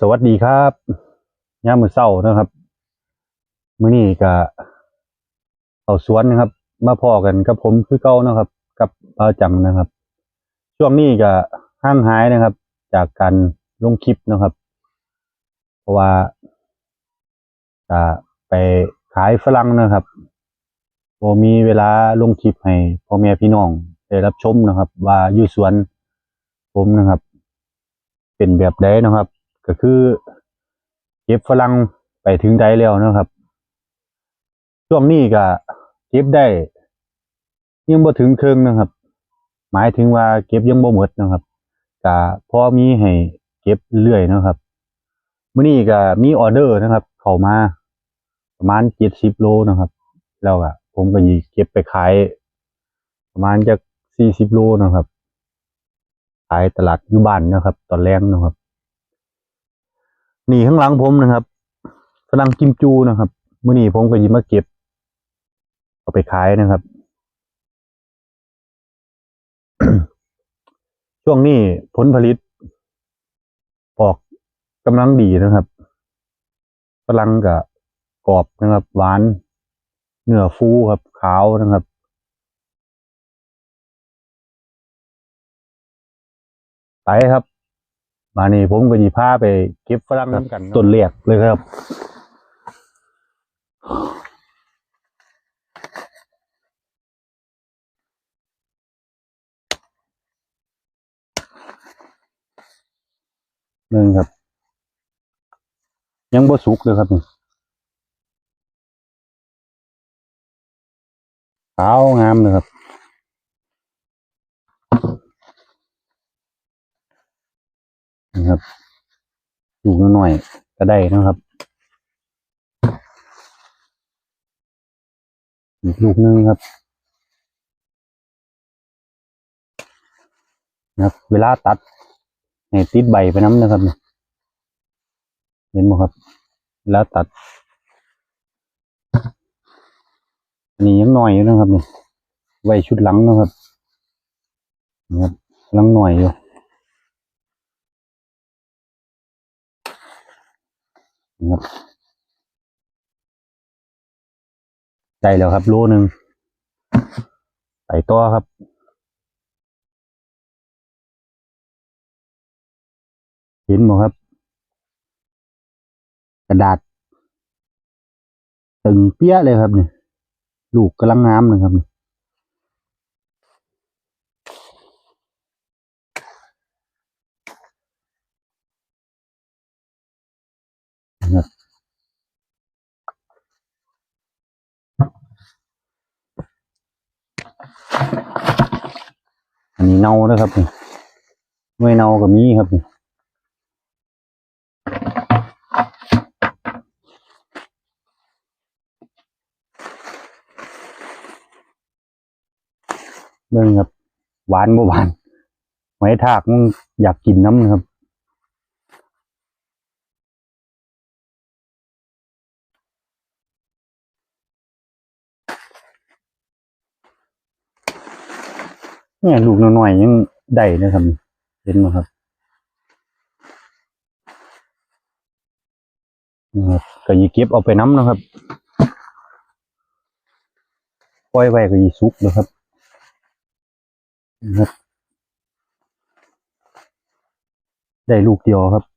สวัสดีครับย่ามือเศร้านะครับ มื้อนี้ก็เอาสวนนะครับ มาพอกันกับผมคือเก่านะครับ กับเบาจังนะครับ ช่วงนี้ก็ห่างหายนะครับ จากการลงคลิปนะครับ เพราะว่าจะไปขายฝรั่งนะครับบ่มีเวลาลงคลิปให้พ่อแม่พี่น้องได้รับชมนะครับ ว่าอยู่สวนผมนะครับ เป็นแบบใดนะครับ ก็คือเก็บฝรั่งไปถึงใดแล้วนะครับ ช่วงนี้ก็เก็บได้ ยังบ่ถึงครึ่งนะครับ หมายถึงว่าเก็บยังบ่หมดนะครับก็พอมีให้เก็บเรื่อยนะครับมื้อนี้ก็มีออเดอร์นะครับ เข้ามาประมาณ70โลนะครับ แล้วก็ผมก็สิเก็บไปขาย ประมาณจัก40โลนะครับ ขายตลาดอยู่บ้านนะครับ ตอนแรกนะครับ นี่ข้างหลังผมนะครับฝรั่งกิมจูนะครับมื้อนี้ผมก็ยิบมาเก็บ เอาไปขายนะครับ ช่วงนี้ผลผลิต ออกกำลังดีนะครับฝรั่งกับกรอบนะครับ หวานเนื้อฟูครับ ขาวนะครับ ไปครับ มานี่ผมก็หยิพาไปเก็บฝรั่งน้ำกันต้นเลียกเลยครับหนึ่งครับ ยังบ่สุกเลยครับนี่ขาวงามเลยครับ ครับลูกน้อยๆก็ได้นะครับอีกลูกนึงครับนะครับ เวลาตัดให้ติดใบไปน้ำนะครับเห็นไหมครับแล้วตัดอันนี้ยังหน่อยอยู่นะครับเนี่ยไว้ชุดหลังนะครับนี่ครับหลังหน่อยอยู่ นี่ครับได้แล้วครับโลหนึ่งใส่ตัวครับเห็นหมครับ กระดาษ ตึงเปี้ยเลยครับเนี่ยลูกกำลังงามนะครับเนี่ยนะครับ อันนี้เน่านะครับเนี่ยไม่เน่าก็มีครับเนี่ยเรื่องครับ หวานบ่หวานไม้ทากมันอยากกินน้ำนะครับ เนี่ยลูกน้อยๆยังได้นะครับเห็นไหมครับนะครับก็ยีเก็บเอาไปน้ำนะครับปล่อยไว้ก็ยีสุกนะครับนะครับ ได้ลูกเดียวครับ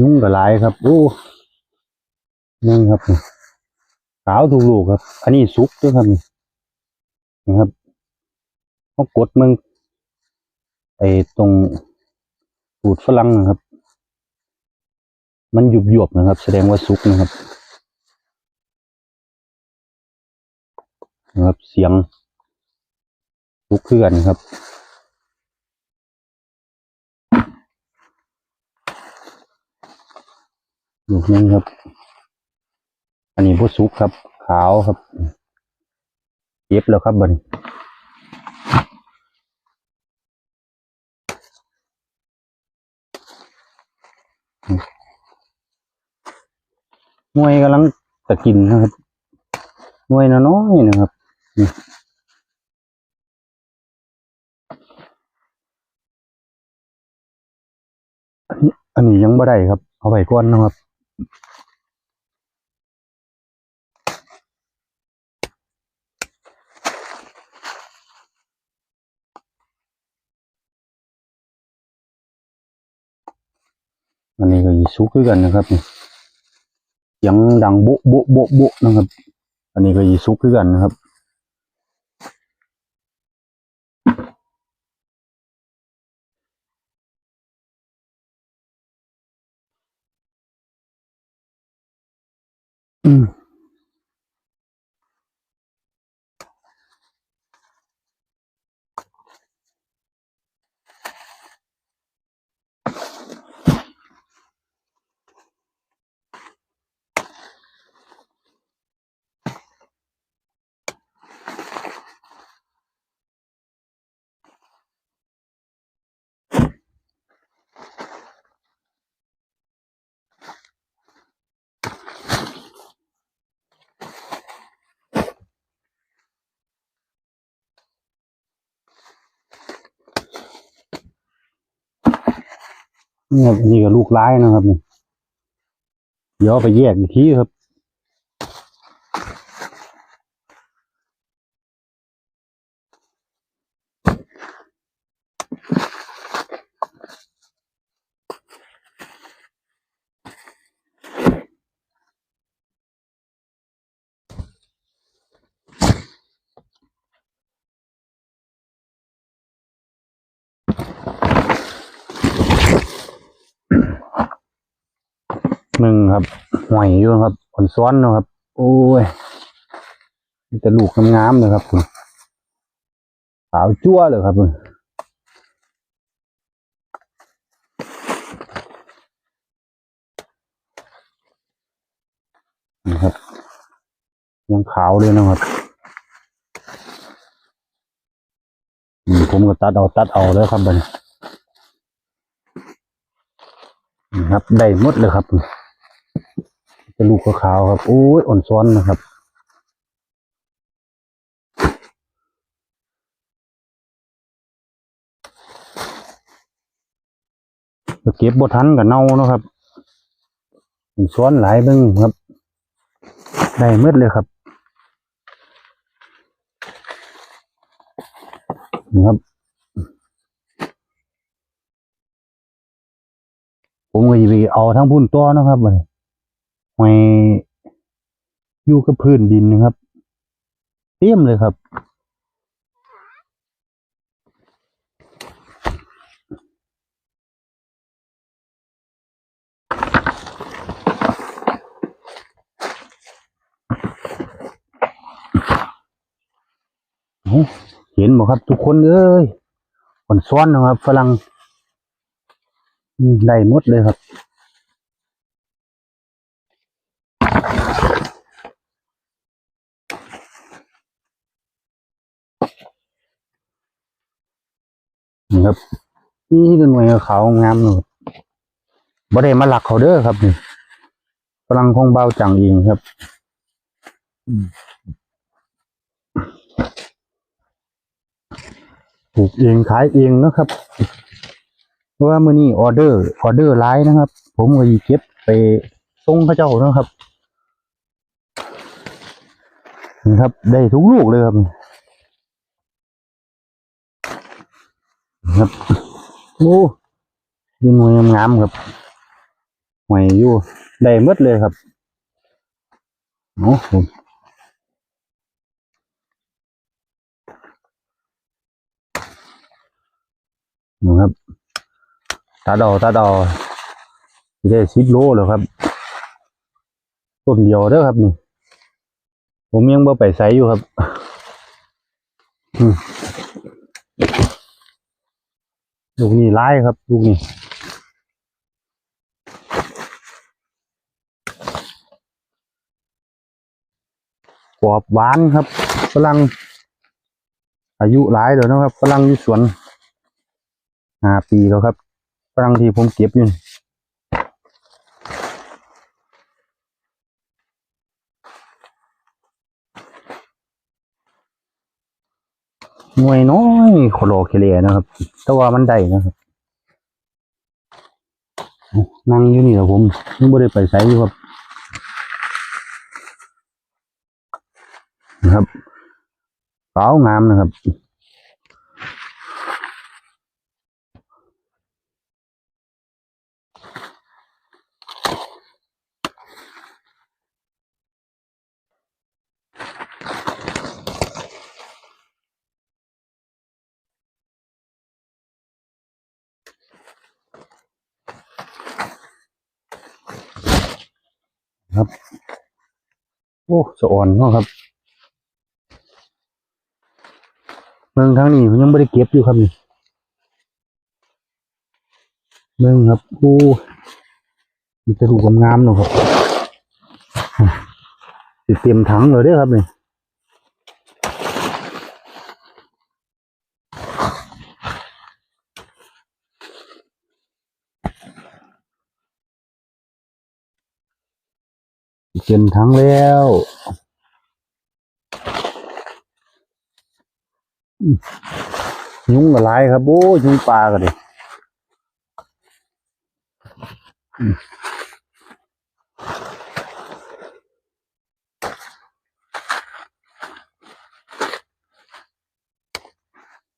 ยุ่งกับลายครับโอ้นั่ครับขาวถูกลูกครับ อันนี้สุกด้วยครับนี่นะครับเขากดมึงไอตรงสูตรฝรั่งนะครับ มันหยุบหยบนะครับ แสดงว่าสุกนะครับนะครับเสียงสุกเพื่อนครับ ลูกนึงครับ อันนี้ผู้สุกครับ ขาวครับ เย็บแล้วครับบันหวยกำลังตะกินนะครับหวยน้อยนะครับอันนี้ยังบ่ได้ครับ เอาไปก้อนนะครับ อันนี้ก็ยีสุกคือกันนะครับนี่เสียงดังโบ๊ะโบ๊ะโบ๊ะโบ๊ะนะครับ อันนี้ก็ยีสุกคือกันนะครับอืม นี่ครับนี่ก็ลูกร้ายนะครับนี่เดี๋ยวเอไปแยกอีกทีครับ หนึ่งครับหอยอยู่ครับผลซ้อนนะครับ โอ้ยมีแต่ลูกงามๆเลยครับคุณขาวจั่วเลยครับคุณนะครับยังขาวเลยนะครับอืมผมก็ตัดเอาตัดเอาเลยครับบันนะครับได้หมดเลยครับ จะลูกขาวครับ โอ้ยอ่อนซ้อนนะครับ เก็บบทันกับเน่านะครับอนซ้อนหลายเบิ่งครับ ได้หมดเลยครับนี่ครับผมก็จะไปเอาทั้งพุ่นตัวนะครับมัน หอยอยู่กับพื้นดินนะครับ เต็มเลยครับเห็นบ่ครับ ทุกคนเอ้ยผลซ้อนนะครับฝรั่งอืมได้หมดเลยครับ นี่ครับนี่เป็นหน่วยขาวงามหนูบ่ได้มาหลักเขาเด้อครับนี่ฝรั่งของเบาจังเองครับอืมปลูกเองขายเองนะครับ เพราะว่ามือนี้ออเดอร์ออเดอร์ไลน์นะครับ ผมก็สิเก็บไปส่งเขาเจ้านะครับนี่ครับ ได้ทุกลูกเลยครับ ครับ โอ้ยหน่วยงามครับหวยอยู่ได้หมดเลยครับโอ้ผมนะครับตาดอตาดอสิได้สิบโลแล้วครับ ต้นเดียวเด้อครับนี่ ผมยังบ่ไปไสอยู่ครับ ลูกนี้ร้ายครับลูกนี้กรอบหวานครับฝรั่งอายุหลายเดี๋ยวนะครับฝรั่งอยู่สวนห้าปีแล้วครับฝรั่งที่ผมเก็บอยู่นี่ หน่วยน้อยโคโลเคเลนะครับ แต่ว่ามันได้นะครับนั่งอยู่นี่แหละผมยังไม่ได้ไปใช้อยู่ครับนะครับเปล่างามนะครับ ครับ โอ้สะอ่อนเนาะครับเมืองทางนี้ยังไม่ได้เก็บอยู่ครับนี่เมืองครับโอ้มันจะถูกงามๆเนาะครับเตรียมถังเลยเด้ครับนี่ เตรียมถังแล้วยุงกับลายครับโอ้ยุงปลากันดิอืม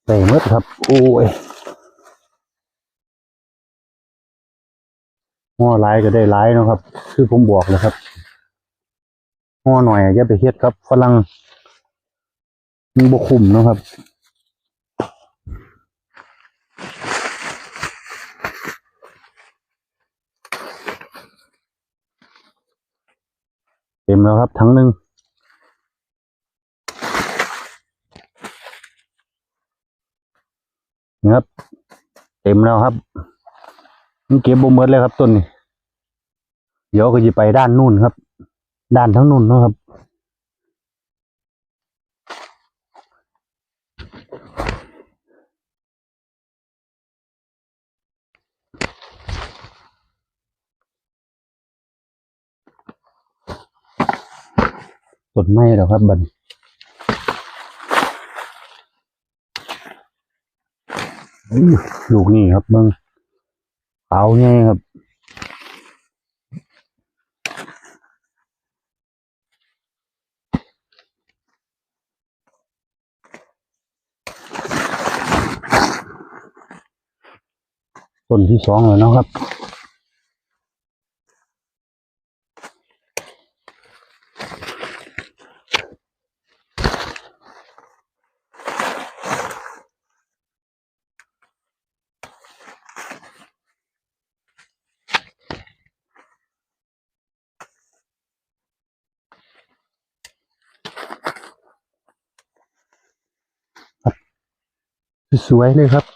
ใส่มดครับ โอ้ยห่อหลายก็ได้หลายเนาะครับ คือผมบอกเลยครับ ห่อหน่อยอย่าไปเฮ็ดครับฝรั่งมันบกคุมนะครับเต็มแล้วครับทั้งหนึ่งนะครับเต็มแล้วครับมันเก็บบ่หมดเลยครับต้นนี้เดี๋ยวก็จะไปด้านนู่นครับ ด้านทั้งนู่นนะครับ ต้นไม้แล้วครับบันลูกนี่ครับเบิ่งเอาไงครับ ต้นที่สองแล้วนะครับสวยเลยครับ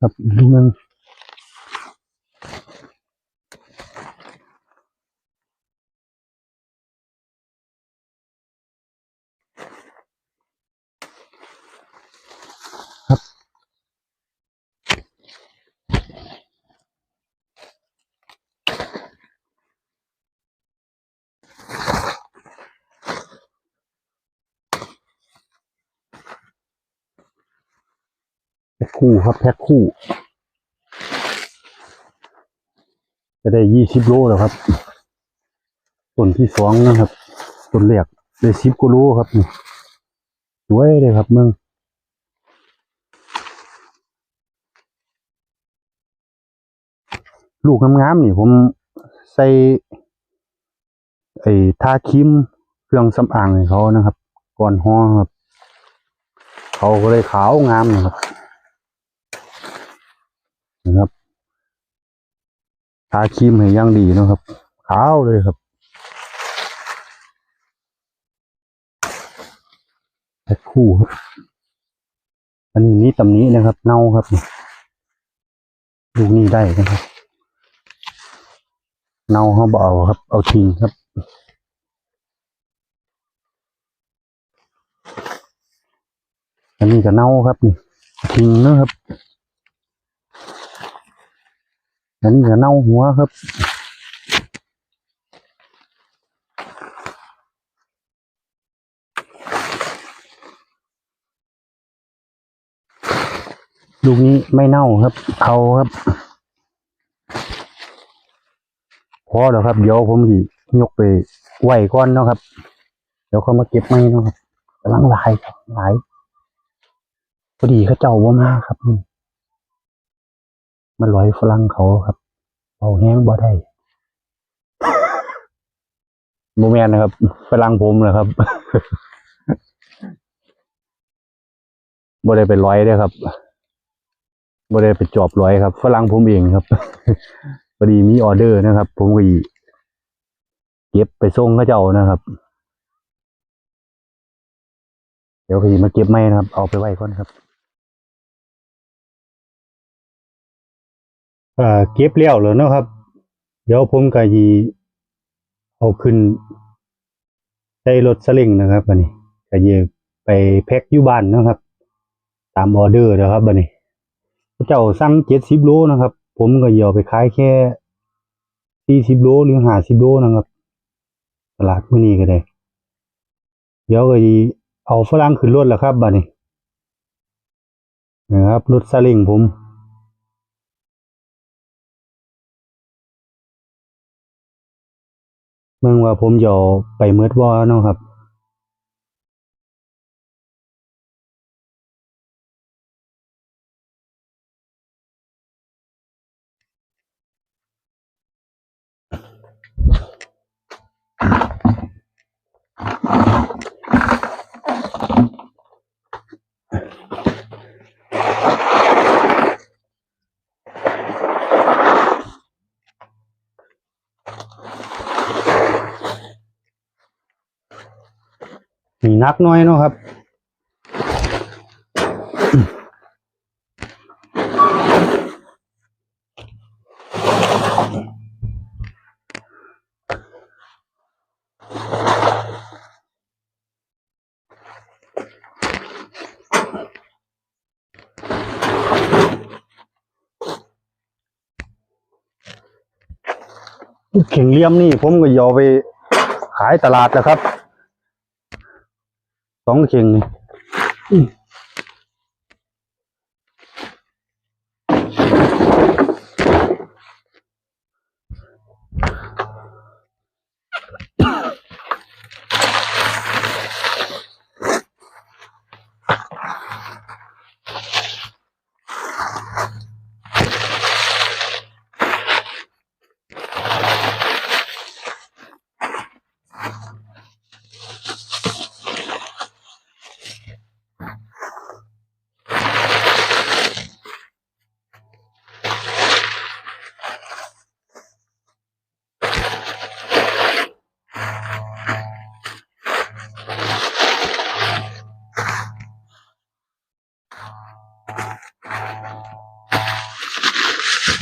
ครับอีกลูกหนึงครับ แพ็ คคู่ครับแพ็คคู่ จะได้ยี่สิบโลแล้วครับต้นที่สองนะครับต้นแรกได้สิบกว่าโลครับนี่สวยเลยครับเมึงลูกงามๆนี่ผมใส่ไอ้ทาครีมเครื่องสำอางให้เขานะครับ ก่อนห่อครับ เขาก็เลยขาวงามนะครับ นะครับทาครีมให้ย่างดีนะครับ ขาวเลยครับแพ็คคู่ครับ อันนี้มีตำนี้นะครับ เน่าครับลูนี้ได้นะครับ เน่าเขาบอาครับ เอาทิ้งครับอันนี้ก็เน่าครับนี่ทิ้งนะครับ อันนี้จะเน่าหัวครับดูนี้ไม่เน่าครับ เอาครับ พอแล้วครับ เดี๋ยวผมสิยกไปไหวก้อนนะครับ เดี๋ยวเขามาเก็บไม่นะครับกำลังลายลายพอดีเขาเจ้าว่ามากครับนี่ มาลอยฝรั่งเขาครับเอาแห้งบ่ได้โมแมนนะครับฝรั่งผมนะครับบ่ได้ไปร้อยเด้ครับบ่ได้ไปจอบร้อยครับฝรั่งผมเองครับพอดีมีออเดอร์นะครับ ผมก็อีเก็บไปส่งเขาเจ้านะครับ เดี๋ยวพี่มาเก็บไม้นะครับ เอาไปไว้ก่อนครับ อ่าเก็บแล้วแล้วเนาะครับ เดี๋ยวผมก็ยีเอาขึ้นใส่รถสลิงนะครับบันนี้ก็ยีไปแพ็คอยู่บ้านนะครับ ตามออเดอร์นะครับบันนี้เจ้าสั่งเจ็ดสิบโลนะครับ ผมก็ยีเอาไปขายแค่สี่สิบโลหรือห้าสิบโลนะครับ ตลาดมื้อนี้ก็ได้ เดี๋ยวก็ยีเอาฝรั่งขึ้นรถแล้วครับบัดนี้นะครับรถซาเล้งผม เมืองว่าผมจะเอไปเมืดว่าเนาะครับ มี นักน้อยเนาะครับเข่งเลี่ยมนี่ผมก็ยอไปขายตลาดแล้วครับ ของเข่งนี่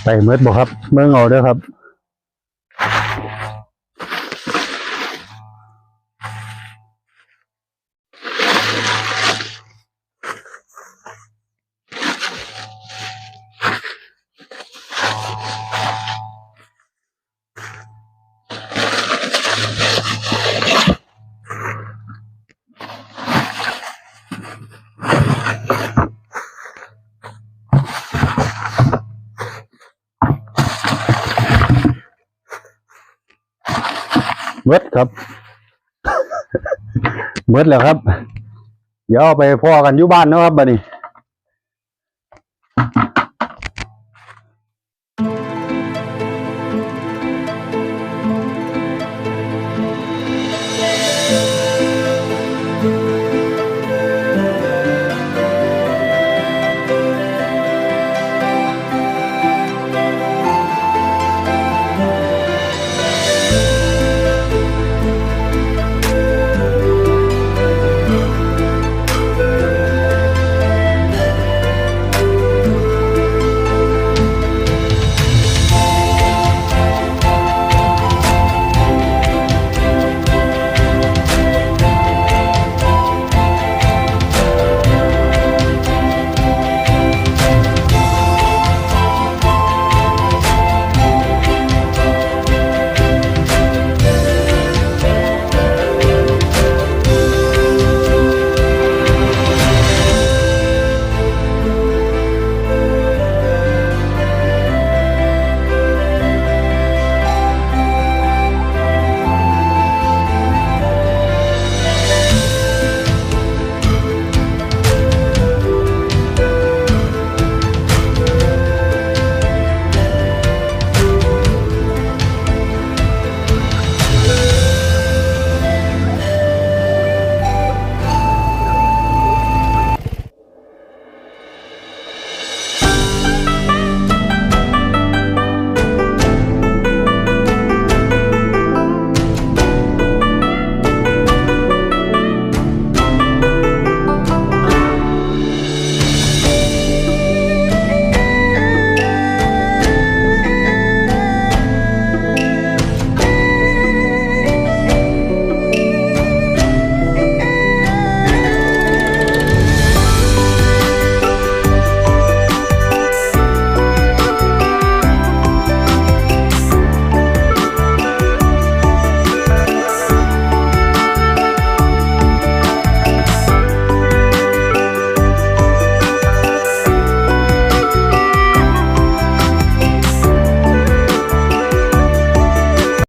ใส่เมิดบ่ครับ เมื่องเอาเด้อครับ ครับ เมิดแล้วครับ เดี๋ยวเอาไปพ่อกันอยู่บ้านนะครับบัดนี้